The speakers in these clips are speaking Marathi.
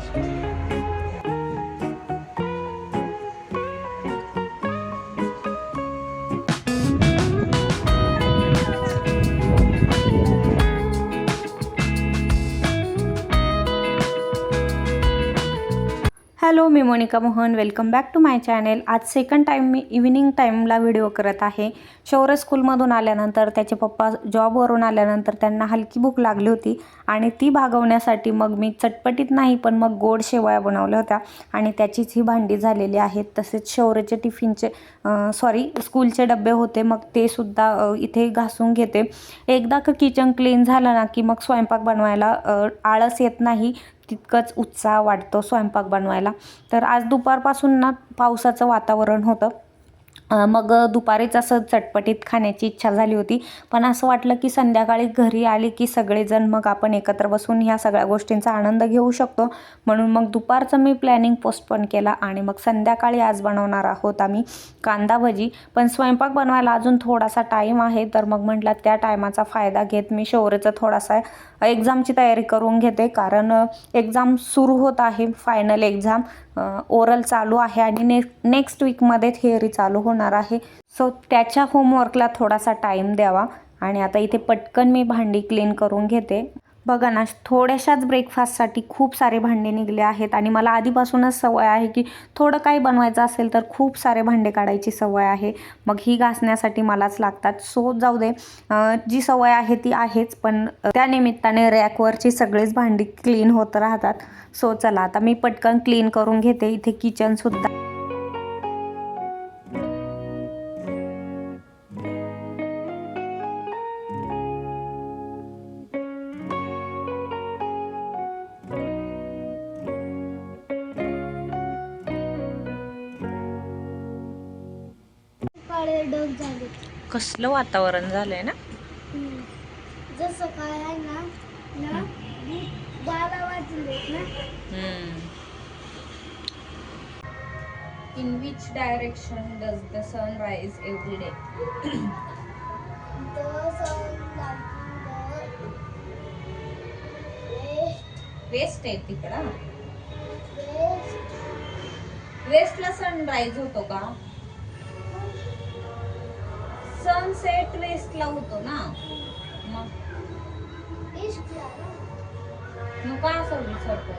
Thank you. Hello me Monika Mohan. Welcome back to my channel आज सेकंड टाईम मी इव्हिनिंग टाईमला व्हिडिओ करत आहे. शौर्य स्कूलमधून आल्यानंतर त्याचे पप्पा जॉबवरून आल्यानंतर त्यांना हलकी भूक लागली होती आणि ती भागवण्यासाठी मग मी चटपटीत नाही पण मग गोड शेवया बनवल्या होत्या आणि त्याचीच ही भांडी झालेली आहेत. तसेच शौर्यचे टिफिनचे सॉरी स्कूलचे डबे होते. मग ते सुद्धा इथे घासून घेते. एकदा का किचन क्लीन झालं ना की मग स्वयंपाक बनवायला आळस येत नाही. तितकंच उत्साह वाटतो स्वयंपाक बनवायला. तर आज दुपारपासून ना पावसाचं वातावरण होतं. मग दुपारीच असं चटपटीत खाण्याची इच्छा झाली होती. पण असं वाटलं की संध्याकाळी घरी आली की सगळेजण मग आपण एकत्र बसून ह्या सगळ्या गोष्टींचा आनंद घेऊ शकतो. म्हणून मग दुपारचं मी प्लॅनिंग पोस्टपोन केला आणि मग संध्याकाळी आज बनवणार आहोत आम्ही कांदा भजी. पण स्वयंपाक बनवायला अजून थोडासा टाईम आहे. तर मग म्हटलं त्या टायमाचा फायदा घेत मी शौर्यचा थोडासा एक्झामची तयारी करून घेते. कारण एक्झाम सुरू होत आहे. फायनल एक्झाम ओरल चालू आहे आणि ने नेक्स्ट वीकमध्ये थिअरी चालू होणार आहे. सो त्याच्या होमवर्कला थोडासा टाईम द्यावा. आणि आता इथे पटकन मी भांडी क्लीन करून घेते. बघा ना थोड्याशाच ब्रेकफास्टसाठी खूप सारे भांडे निघले आहेत आणि मला आधीपासूनच सवय आहे की थोडं काही बनवायचं असेल तर खूप सारे भांडे काढायची सवय आहे. मग ही घासण्यासाठी मलाच लागतात. सो जाऊ दे. जी सवय आहे ती आहेच पण त्या निमित्ताने रॅकवरची सगळीच भांडी क्लीन होत राहतात. सो चला आता मी पटकन क्लीन करून घेते. इथे किचनसुद्धा झाले. कसलं वातावरण झालंय ना? जसं काय आहे ना ना बारा वाजले ना. In which direction does the sun rise every day? तसं वेस्ट वेस्ट आहे तिकडं. वेस्ट वेस्टला सनराईज होतो का? सनसेट वेस्टला होतो ना. मग मग का असं विचारतो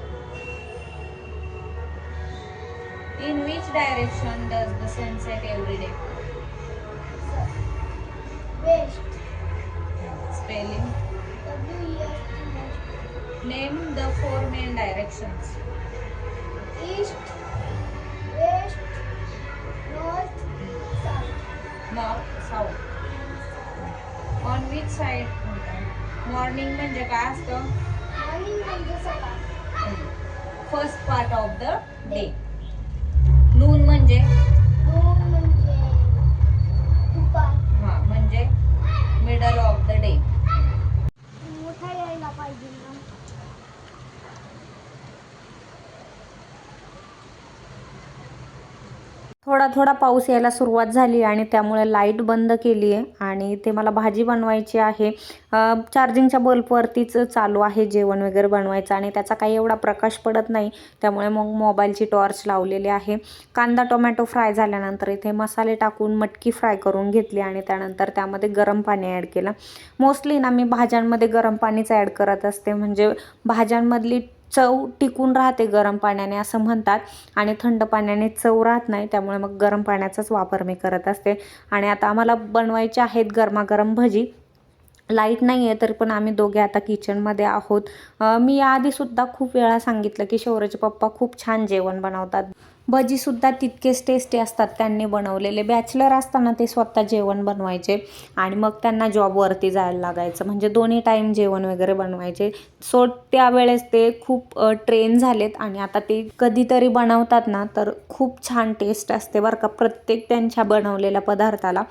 in which direction does the sun set every day west spelling name the four main directions east west which side morning म्हणजे काय असतं? म्हणजे first part of the day noon म्हणजे नून म्हणजे दुपार हा म्हणजे मिडल ऑफ द डे मोठा यायला पाहिजे ना थोडा थोडा पाऊस यायला सुरुवात झाली आणि त्यामुळे लाइट बंद केली आहे आणि ते मला भाजी बनवायची आहे. चार्जिंगच्या बल्बवरतीच चालू आहे जेवण वगैरे बनवायचं आणि त्याचा काही एवढा प्रकाश पडत नाही त्यामुळे मग मोबाईलची टॉर्च लावलेली आहे. कांदा टोमॅटो फ्राय झाल्यानंतर इथे मसाले टाकून मटकी फ्राय करून घेतली आणि त्यानंतर त्यामध्ये गरम पाणी ॲड केलं. मोस्टली ना मी भाज्यांमध्ये गरम पाणीच ॲड करत असते म्हणजे भाज्यांमधली चव टिकून राहते गरम पाण्याने असं म्हणतात. आणि थंड पाण्याने चव राहत नाही त्यामुळे मग गरम पाण्याचाच वापर मी करत असते. आणि आता आम्हाला बनवायचे आहेत गरमागरम भजी. लाइट नाही आहे तरी पण आम्ही दोघे आता किचनमध्ये आहोत. मी याआधीसुद्धा खूप वेळा सांगितलं की शौर्याचे पप्पा खूप छान जेवण बनवतात. भजीसुद्धा तितकेच टेस्टी असतात त्यांनी बनवलेले. बॅचलर असताना ते स्वतः जेवण बनवायचे आणि मग त्यांना जॉबवरती जायला लागायचं. म्हणजे दोन्ही टाईम जेवण वगैरे बनवायचे. सो त्यावेळेस ते खूप ट्रेन झालेत आणि आता ते कधीतरी बनवतात ना तर खूप छान टेस्ट असते बरं का प्रत्येक त्यांच्या बनवलेल्या पदार्थाला.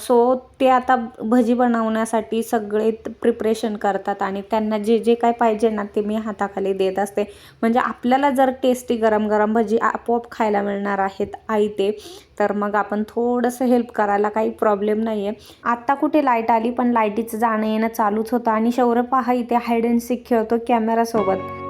सो ते आता भजी बनवण्यासाठी सगळे प्रिपरेशन करतात आणि त्यांना जे जे काय पाहिजे ना ते मी हाताखाली देत असते. म्हणजे आपल्याला जर टेस्टी गरम गरम भजी आप आपोआप खायला मिळणार आहेत आई ते. तर मग आपण थोडंसं हेल्प करायला काही प्रॉब्लेम नाही आहे आत्ता कुठे लाइट आली पण लाईटीचं जाणं येणं चालूच होतं. आणि शौर्य पहा इथे हायड अँड सीक खेळतो कॅमेरासोबत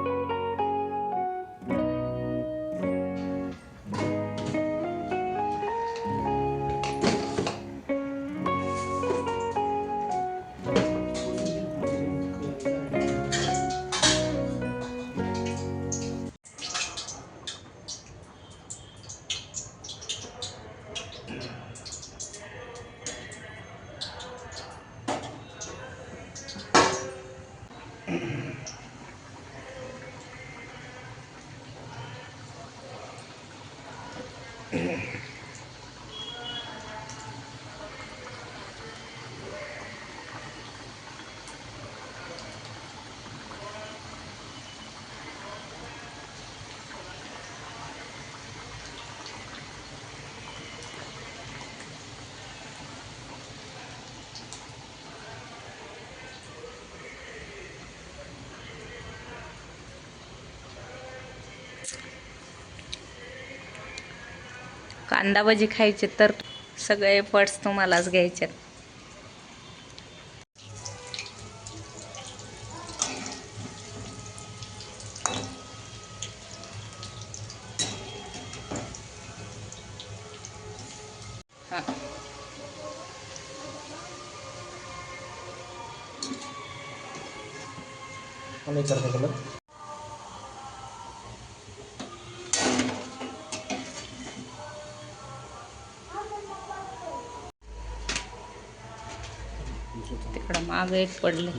कांदा भजी खायचे तर सगळे एफर्ट्स तुम्हालाच घ्यायचे आणि करते मागं एक पडले.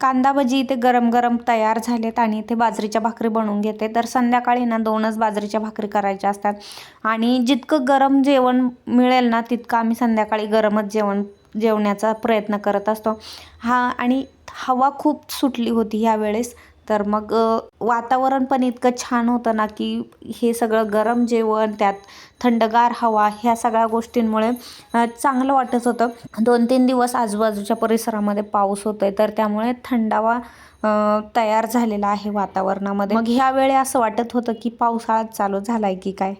कांदा भजी इथे गरम गरम तयार झालेत आणि इथे बाजरीच्या भाकरी बनवून घेते. तर संध्याकाळी ना दोनच बाजरीच्या भाकरी करायच्या असतात. आणि जितकं गरम जेवण मिळेल ना तितकं आम्ही संध्याकाळी गरमच जेवण जेवण्याचा प्रयत्न करत असतो. हा आणि हवा खूप सुटली होती ह्यावेळेस. तर मग वातावरण पण इतकं छान होतं ना की हे सगळं गरम जेवण त्यात थंडगार हवा ह्या सगळ्या गोष्टींमुळे चांगलं वाटत होतं. दोन तीन दिवस आजूबाजूच्या परिसरामध्ये पाऊस होतोय तर त्यामुळे थंडावा तयार झालेला आहे वातावरणामध्ये. मग ह्यावेळी असं वाटत होतं की पावसाळा चालू झालाय की काय?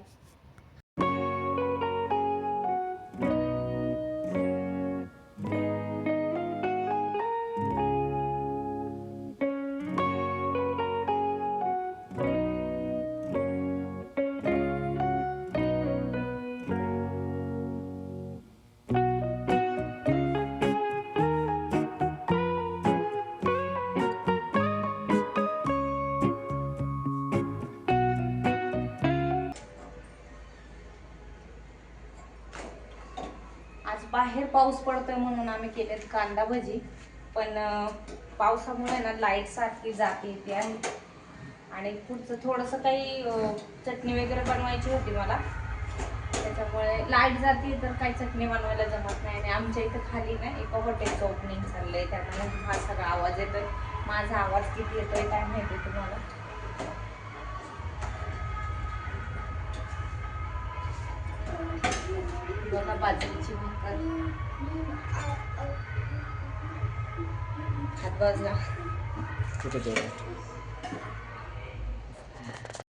बाहेर पाऊस पडतोय म्हणून आम्ही केलेत कांदा भजी. पण पावसामुळे ना लाइट सारखी जाते येते आहे आणि पुढचं थोडंसं काही चटणी वगैरे बनवायची होती मला. त्याच्यामुळे लाइट जाते तर काही चटणी बनवायला जमत नाही. आणि आमच्या इथं खाली ना एका हॉटेलचं ओपनिंग चाललं आहे त्यामुळे हा सगळा आवाज येतोय. माझा आवाज किती येतोय काय माहिती तुम्हाला? बघा बाजरीची हात बाजला. कुठे जेवण